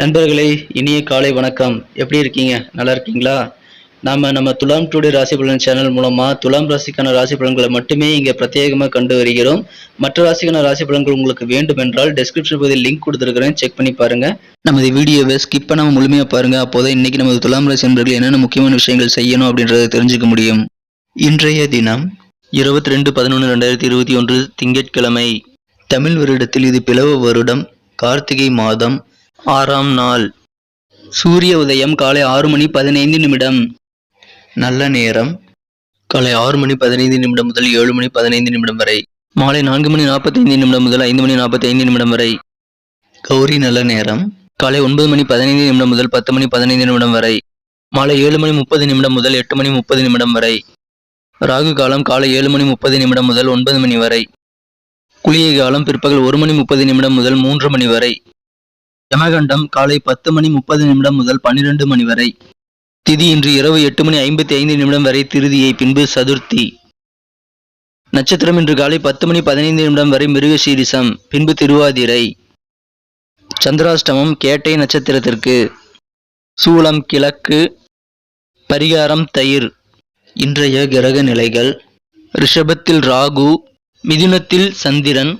நண்பர்களே இனிய காலை வணக்கம். எப்படி இருக்கீங்க? நல்லா இருக்கீங்களா? நாம நம்ம துலாம் டுடே ராசி பலன் சேனல் மூலமா துலாம் ராசிக்கான ராசி பலன்களை மட்டுமே இங்க பிரத்யேகமாக கண்டு வருகிறோம். மற்ற ராசிக்கான ராசி பலன்கள் உங்களுக்கு வேண்டும் என்றால் டெஸ்கிரிப்ஷன் பகுதியில் லிங்க் கொடுத்துருக்கிறேன். செக் பண்ணி பாருங்க. நமது வீடியோவை ஸ்கிப் பண்ணாமல் முழுமையாக பாருங்க. அப்போதான் இன்னைக்கு நமது துலாம் ராசி நண்பர்கள் என்னென்ன முக்கியமான விஷயங்கள் செய்யணும் அப்படின்றத தெரிஞ்சுக்க முடியும். இன்றைய தினம் இருபத்தி ரெண்டு பதினொன்று ரெண்டாயிரத்தி இருபத்தி ஒன்று திங்கட்கிழமை. தமிழ் வருடத்தில் இது பிளவு வருடம். கார்த்திகை மாதம் ஆறாம் நாள். சூரிய உதயம் காலை ஆறு மணி பதினைந்து நிமிடம். நல்ல நேரம். காலை ஆறு மணி பதினைந்து நிமிடம் முதல் ஏழு மணி பதினைந்து நிமிடம் வரை. மாலை நான்கு மணி நாற்பத்தைந்து நிமிடம் முதல் ஐந்து மணி நாற்பத்தைந்து நிமிடம் வரை. கௌரி நல்ல நேரம். காலை ஒன்பது மணி பதினைந்து நிமிடம் முதல் பத்து மணி பதினைந்து நிமிடம் வரை. மாலை ஏழு மணி முப்பது நிமிடம் முதல் எட்டு மணி முப்பது நிமிடம் வரை. ராகு காலம் காலை ஏழு மணி முப்பது நிமிடம் முதல் ஒன்பது மணி வரை. குளிகை காலம் பிற்பகல் ஒரு மணி முப்பது நிமிடம் முதல் மூன்று மணி வரை. யமகண்டம் காலை பத்து மணி முப்பது நிமிடம் முதல் பன்னிரண்டு மணி வரை. திதி இன்று இரவு எட்டு மணி ஐம்பத்தி ஐந்து நிமிடம் வரை திருதியை பின்பு சதுர்த்தி. நட்சத்திரம் இன்று காலை பத்து மணி பதினைந்து நிமிடம் வரை மிருகசீரிசம் பின்பு திருவாதிரை. சந்திராஷ்டமம் கேட்டை நட்சத்திரத்திற்கு. சூலம் கிழக்கு பரிகாரம் தயிர். இன்றைய கிரக நிலைகள். ரிஷபத்தில் ராகு மிதுனத்தில் சந்திரன்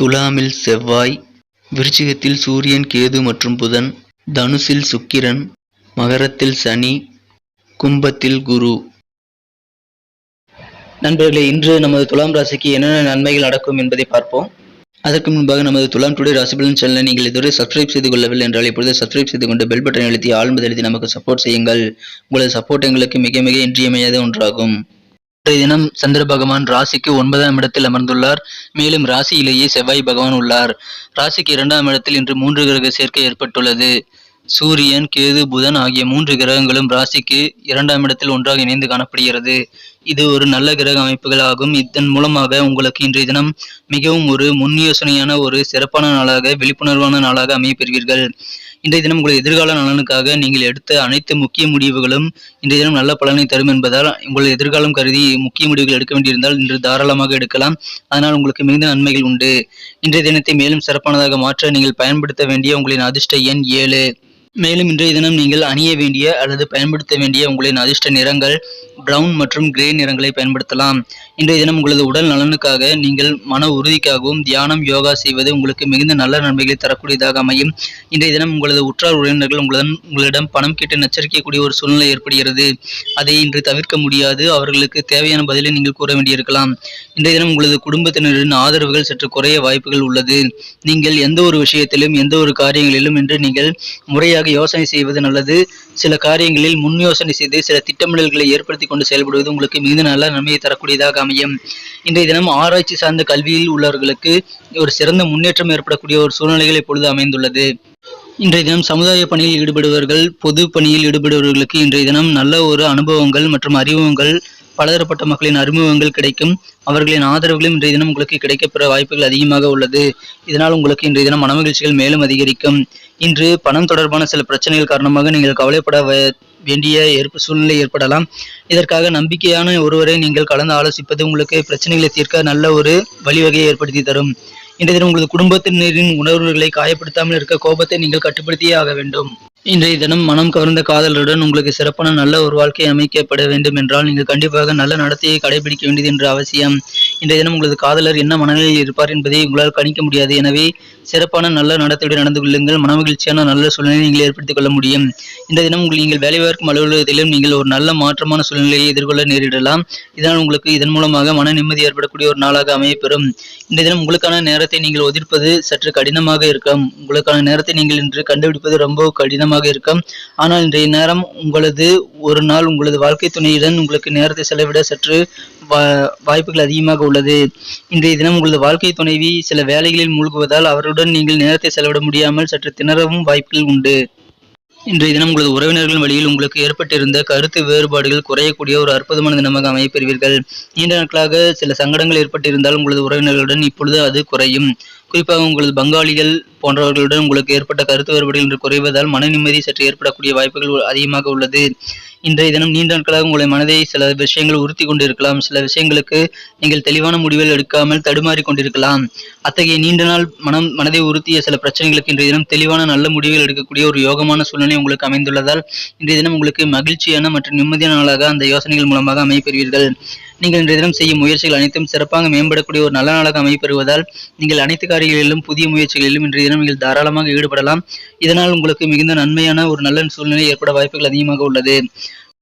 துலாமில் செவ்வாய். விருச்சிகத்தில் சூரியன் கேது மற்றும் புதன் தனுசில் சுக்கிரன் மகரத்தில் சனி கும்பத்தில் குரு. நண்பர்களே இன்று நமது துலாம் ராசிக்கு என்னென்ன நன்மைகள் நடக்கும் என்பதை பார்ப்போம். அதற்கு முன்பாக நமது துலாம் டுடே ராசிபலன் சேனலை நீங்கள் இதுவரை சப்ஸ்கிரைப் செய்து கொள்ளவில்லை என்றால் இப்பொழுது சப்ஸ்கிரைப் செய்து கொண்டு பெல் பட்டன் எழுத்தி ஆழ்ந்து எழுதி நமக்கு சப்போர்ட் செய்யுங்கள். உங்களது சப்போர்ட் எங்களுக்கு மிக மிக இன்றியமையாத ஒன்றாகும். இன்றைய தினம் சந்திர பகவான் ராசிக்கு ஒன்பதாம் இடத்தில் அமர்ந்துள்ளார். மேலும் ராசியிலேயே செவ்வாய் பகவான் உள்ளார். ராசிக்கு இரண்டாம் இடத்தில் இன்று மூன்று கிரக சேர்க்கை ஏற்பட்டுள்ளது. சூரியன் கேது புதன் ஆகிய மூன்று கிரகங்களும் ராசிக்கு இரண்டாம் இடத்தில் ஒன்றாக இணைந்து காணப்படுகிறது. இது ஒரு நல்ல கிரக அமைப்புகள் ஆகும் இதன் மூலமாக உங்களுக்கு இன்றைய தினம் மிகவும் ஒரு முன் யோசனையான ஒரு சிறப்பான நாளாக விழிப்புணர்வான நாளாக அமைய பெறுவீர்கள். இன்றைய தினம் உங்கள் எதிர்கால நலனுக்காக நீங்கள் எடுத்த அனைத்து முக்கிய முடிவுகளும் இன்றைய தினம் நல்ல பலனை தரும் என்பதால் உங்கள் எதிர்காலம் கருதி முக்கிய முடிவுகள் எடுக்க வேண்டியிருந்தால் இன்று தாராளமாக எடுக்கலாம். அதனால் உங்களுக்கு மிகுந்த நன்மைகள் உண்டு. இன்றைய தினத்தை மேலும் சிறப்பானதாக மாற்ற நீங்கள் பயன்படுத்த வேண்டிய உங்களின் அதிர்ஷ்ட எண் ஏழு. மேலும் இன்றைய தினம் நீங்கள் அணிய வேண்டிய அல்லது பயன்படுத்த வேண்டிய உங்களின் அதிர்ஷ்ட நிறங்கள் பிரவுன் மற்றும் கிரே நிறங்களை பயன்படுத்தலாம். இன்றைய தினம் உங்களது உடல் நலனுக்காக நீங்கள் மன உறுதிக்காகவும் தியானம் யோகா செய்வது உங்களுக்கு மிகுந்த நல்ல நன்மைகளை தரக்கூடியதாக அமையும். இன்றைய தினம் உங்களது உற்றார் உறவினர்கள் உங்களுடன் உங்களிடம் பணம் கேட்டு நச்சரிக்கக்கூடிய ஒரு சூழ்நிலை ஏற்படுகிறது. அதை இன்று தவிர்க்க முடியாது. அவர்களுக்கு தேவையான பதிலை நீங்கள் கூற வேண்டியிருக்கலாம். இன்றைய தினம் உங்களது குடும்பத்தினரின் ஆதரவுகள் சற்று குறைய வாய்ப்புகள் உள்ளது. நீங்கள் எந்த ஒரு விஷயத்திலும் எந்த ஒரு காரியங்களிலும் இன்று நீங்கள் முறையாக யோசனை செய்வது நல்லது. சில காரியங்களில் முன் யோசனை செய்து சில திட்டமிடல்களை ஏற்படுத்தி கொண்டு செயல்படுவது உங்களுக்கு மிகுந்த நல்ல நன்மையை தரக்கூடியதாக அமையும். இன்றைய தினம் ஆராய்ச்சி சார்ந்த கல்வியில் உள்ளவர்களுக்கு ஒரு சிறந்த முன்னேற்றம் ஏற்படக்கூடிய ஒரு சூழ்நிலைகள் இப்பொழுது அமைந்துள்ளது. இன்றைய தினம் சமுதாய பணியில் ஈடுபடுபவர்கள் பொது பணியில் ஈடுபடுபவர்களுக்கு இன்றைய தினம் நல்ல ஒரு அனுபவங்கள் மற்றும் அறிமுகங்கள் பலதரப்பட்ட மக்களின் அறிமுகங்கள் கிடைக்கும். அவர்களின் ஆதரவுகளும் இன்றைய தினம் உங்களுக்கு கிடைக்கப்பெற வாய்ப்புகள் அதிகமாக உள்ளது. இதனால் உங்களுக்கு இன்றைய தினம் மனமகிழ்ச்சிகள் மேலும் அதிகரிக்கும். இன்று பணம் தொடர்பான சில பிரச்சனைகள் காரணமாக நீங்கள் கவலைப்பட வே- வேண்டிய ஏற்ப சூழ்நிலை ஏற்படலாம். இதற்காக நம்பிக்கையான ஒருவரை நீங்கள் கலந்து ஆலோசிப்பது உங்களுக்கு பிரச்சனைகளை தீர்க்க நல்ல ஒரு வழிவகையை ஏற்படுத்தி தரும். இன்றைய தினம் உங்களது குடும்பத்தினரின் உணர்வுகளை காயப்படுத்தாமல் இருக்க கோபத்தை நீங்கள் கட்டுப்படுத்தியே ஆக வேண்டும். இன்றைய தினம் மனம் கவர்ந்த காதலருடன் உங்களுக்கு சிறப்பான நல்ல ஒரு வாழ்க்கை அமைக்கப்பட வேண்டும் என்றால் நீங்கள் கண்டிப்பாக நல்ல நடத்தையை கடைபிடிக்க வேண்டியது என்று அவசியம். இன்றைய தினம் உங்களது காதலர் என்ன மனநிலையில் இருப்பார் என்பதை உங்களால் கணிக்க முடியாது. எனவே சிறப்பான நல்ல நடத்தையுடன் நடந்து கொள்ளுங்கள். மனமகிழ்ச்சியான நல்ல சூழ்நிலையை நீங்கள் ஏற்படுத்திக் கொள்ள முடியும். இன்றைய தினம் உங்கள் நீங்கள் வேலை பார்க்கும் அலுவலகத்திலும் நீங்கள் ஒரு நல்ல மாற்றமான சூழ்நிலையை எதிர்கொள்ள நேரிடலாம். இதனால் உங்களுக்கு இதன் மூலமாக மன நிம்மதி ஏற்படக்கூடிய ஒரு நாளாக அமையப்பெறும். இன்றைய தினம் உங்களுக்கான நேரத்தை நீங்கள் ஒதிர்ப்பது சற்று கடினமாக இருக்கும் உங்களுக்கான நேரத்தை நீங்கள் இன்று கண்டுபிடிப்பது ரொம்ப கடினமாக இருக்கும். ஆனால் இன்றைய நேரம் உங்களது ஒரு நாள் உங்களது வாழ்க்கை துணையுடன் உங்களுக்கு நேரத்தை செலவிட சற்று வாய்ப்புகள் அதிகமாக உள்ளது. இன்றைய தினம் உங்களது வாழ்க்கை துணைவி சில வேலைகளில் மூழ்குவதால் அவருடன் நீங்கள் நேரத்தை செலவிட முடியாமல் சற்று திணறவும் வாய்ப்புகள் உண்டு. இன்றைய தினம் உங்களது உறவினர்கள் வழியில் உங்களுக்கு ஏற்பட்டிருந்த கருத்து வேறுபாடுகள் குறையக்கூடிய ஒரு அற்புதமான தினமாக அமையப்பெறுவீர்கள் நீண்ட நாட்களாக சில சங்கடங்கள் ஏற்பட்டிருந்தால் உங்களது உறவினர்களுடன் இப்பொழுது அது குறையும். குறிப்பாக உங்களது பங்காளிகள் போன்றவர்களுடன் உங்களுக்கு ஏற்பட்ட கருத்து வேறுபாடுகள் என்று குறைவதால் மன நிம்மதி சற்று ஏற்படக்கூடிய வாய்ப்புகள் அதிகமாக உள்ளது. இன்றைய தினம் நீண்ட நாட்களாக உங்களை மனதை சில விஷயங்கள் உறுத்தி கொண்டிருக்கலாம். சில விஷயங்களுக்கு நீங்கள் தெளிவான முடிவுகள் எடுக்காமல் தடுமாறி கொண்டிருக்கலாம். அத்தகைய நீண்ட நாள் மனம் மனதை உறுத்திய சில பிரச்சனைகளுக்கு இன்றைய தினம் தெளிவான நல்ல முடிவுகள் எடுக்கக்கூடிய ஒரு யோகமான சூழ்நிலை உங்களுக்கு அமைந்துள்ளதால் இன்றைய தினம் உங்களுக்கு மகிழ்ச்சியான மற்றும் நிம்மதியான நாளாக அந்த யோசனைகள் மூலமாக அமைப்பெறுவீர்கள் நீங்கள் இன்றைய தினம் செய்யும் முயற்சிகள் அனைத்தும் சிறப்பாக மேம்படக்கூடிய ஒரு நல்ல நாளாக அமைப்பெறுவதால் நீங்கள் அனைத்து காரியங்களிலும் புதிய முயற்சிகளிலும் இன்றைய தினம் நீங்கள் தாராளமாக ஈடுபடலாம். இதனால் உங்களுக்கு மிகுந்த நன்மையான ஒரு நல்ல சூழ்நிலை ஏற்பட வாய்ப்புகள் அதிகமாக உள்ளது.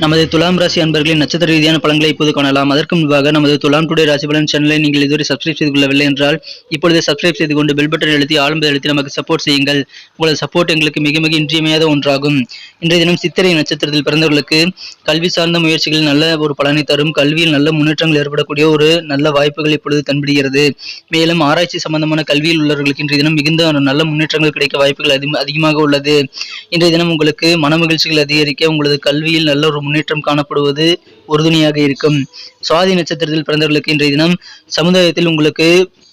நமது துலாம் ராசி அன்பர்களின் நட்சத்திர ரீதியான பலன்களை இப்போது காணலாம். அதற்கு முன்பாக நமது துலாம் டுடே ராசி பலன் சேனலை நீங்கள் இதுவரை சப்ஸ்கிரைப் செய்து கொள்ளவில்லை என்றால் இப்பொழுது சப்ஸ்கிரைப் செய்து கொண்டு பெல் பட்டன் எழுத்தி ஆழ்ந்த எழுத்தி நமக்கு சப்போர்ட் செய்யுங்கள். உங்களது சப்போர்ட் எங்களுக்கு மிக மிக இன்றியமையாத ஒன்றாகும். இன்றைய தினம் சித்திரை நட்சத்திரத்தில் பிறந்தவர்களுக்கு கல்வி சார்ந்த முயற்சிகளில் நல்ல ஒரு பலனை தரும். கல்வியில் நல்ல முன்னேற்றங்கள் ஏற்படக்கூடிய ஒரு நல்ல வாய்ப்புகள் இப்பொழுது தென்படுகிறது மேலும் ஆராய்ச்சி சம்பந்தமான கல்வியில் உள்ளவர்களுக்கு இன்றைய தினம் மிகுந்த நல்ல முன்னேற்றங்கள் கிடைக்க வாய்ப்புகள் அதிகமாக உள்ளது. இன்றைய தினம் உங்களுக்கு மன மகிழ்ச்சிகள் அதிகரிக்க உங்களது கல்வியில் நல்ல ஒரு முன்னேற்றம் காணப்படுவது உறுதுணையாக இருக்கும். சுவாதி நட்சத்திரத்தில் பிறந்தவர்களுக்கு இன்றைய தினம் சமுதாயத்தில் உங்களுக்கு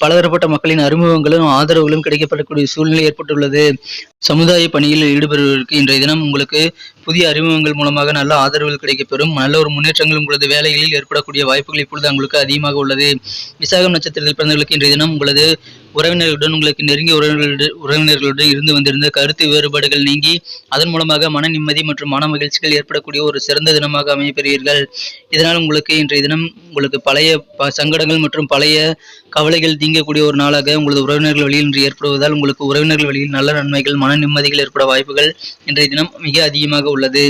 பலதரப்பட்ட மக்களின் அறிமுகங்களும் ஆதரவுகளும் கிடைக்கப்படக்கூடிய சூழ்நிலை ஏற்பட்டுள்ளது. சமுதாய பணியில் ஈடுபடுவதற்கு இன்றைய தினம் உங்களுக்கு புதிய அறிமுகங்கள் மூலமாக நல்ல ஆதரவுகள் கிடைக்கப்பெறும். நல்ல ஒரு முன்னேற்றங்கள் உங்களது வேலைகளில் ஏற்படக்கூடிய வாய்ப்புகள் இப்பொழுது உங்களுக்கு அதிகமாக உள்ளது. விசாகம் நட்சத்திரத்தில் பிறந்தவர்களுக்கு இன்றைய தினம் உங்களது உறவினர்களுடன் உங்களுக்கு நெருங்கிய உறவினர்களுடன் உறவினர்களுடன் இருந்து வந்திருந்த கருத்து வேறுபாடுகள் நீங்கி அதன் மூலமாக மன நிம்மதி மற்றும் மன மகிழ்ச்சிகள் ஏற்படக்கூடிய ஒரு சிறந்த தினமாக அமையப்பெறுவீர்கள். இதனால் உங்களுக்கு இன்றைய தினம் உங்களுக்கு பழைய சங்கடங்கள் மற்றும் பழைய கவலைகள் நீங்கக்கூடிய ஒரு நாளாக உங்களது உறவினர்கள் வழியில் இன்று ஏற்படுவதால் உங்களுக்கு உறவினர்கள் வழியில் நல்ல நன்மைகள் மன நிம்மதிகள் ஏற்பட வாய்ப்புகள் இன்றைய தினம் மிக அதிகமாக உள்ளது.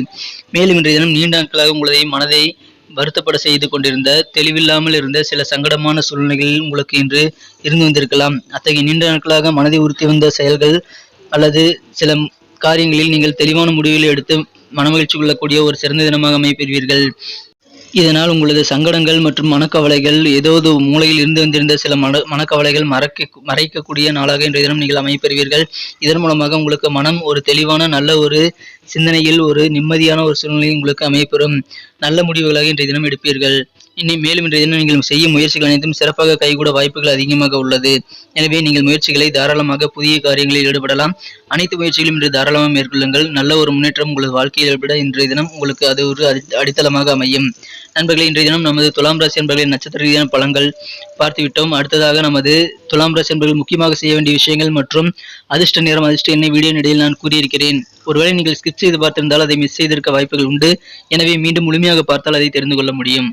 மேலும் இன்றைய தினம் நீண்ட நாட்களாக உங்களது மனதை வருத்தப்பட செய்து கொண்டிருந்த தெளிவில்லாமல் இருந்த சில சங்கடமான சூழ்நிலைகளில் உங்களுக்கு இன்று இருந்து வந்திருக்கலாம். அத்தகைய நீண்ட நாட்களாக மனதை உறுத்தி வந்த செயல்கள் அல்லது சில காரியங்களில் நீங்கள் தெளிவான முடிவுகளை எடுத்து மனமகிழ்ச்சி கொள்ளக்கூடிய ஒரு சிறந்த தினமாக அமைப்பெறுவீர்கள் இதனால் உங்களது சங்கடங்கள் மற்றும் மனக்கவலைகள் ஏதோ மூலையில் இருந்து வந்திருந்த சில மன மனக்கவலைகள் மறக்க மறைக்கக்கூடிய நாளாக இன்றைய தினம் நீங்கள் அமைப்பெறுவீர்கள் இதன் மூலமாக உங்களுக்கு மனம் ஒரு தெளிவான நல்ல ஒரு சிந்தனையில் ஒரு நிம்மதியான ஒரு சூழ்நிலை உங்களுக்கு அமைப்பெறும் நல்ல முடிவுகளாக இன்றைய தினம் எடுப்பீர்கள். இனி மேலும் இன்றைய தினம் நீங்கள் செய்யும் முயற்சிகள் அனைத்தும் சிறப்பாக கைகூட வாய்ப்புகள் அதிகமாக உள்ளது. எனவே நீங்கள் முயற்சிகளை தாராளமாக புதிய காரியங்களில் ஈடுபடலாம். அனைத்து முயற்சிகளும் இன்று தாராளமாக மேற்கொள்ளுங்கள். நல்ல ஒரு முன்னேற்றம் உங்களது வாழ்க்கையில் ஏற்பட இன்றைய தினம் உங்களுக்கு அது ஒரு அடி- அடித்தளமாக அமையும். நண்பர்களே இன்றைய தினம் நமது துலாம் ராசி என்பர்களின் நட்சத்திர ரீதியான பலன்கள் பார்த்துவிட்டோம். அடுத்ததாக நமது துலாம் ராசி என்பர்கள் முக்கியமாக செய்ய வேண்டிய விஷயங்கள் மற்றும் அதிர்ஷ்ட நேரம் அதிர்ஷ்ட எண்ணெய் வீடியோ இடையில் நான் கூறியிருக்கிறேன். ஒருவேளை நீங்கள் ஸ்கிப் செய்து பார்த்திருந்தால் அதை மிஸ் செய்திருக்க வாய்ப்புகள் உண்டு. எனவே மீண்டும் முழுமையாக பார்த்தால் அதை தெரிந்து கொள்ள முடியும்.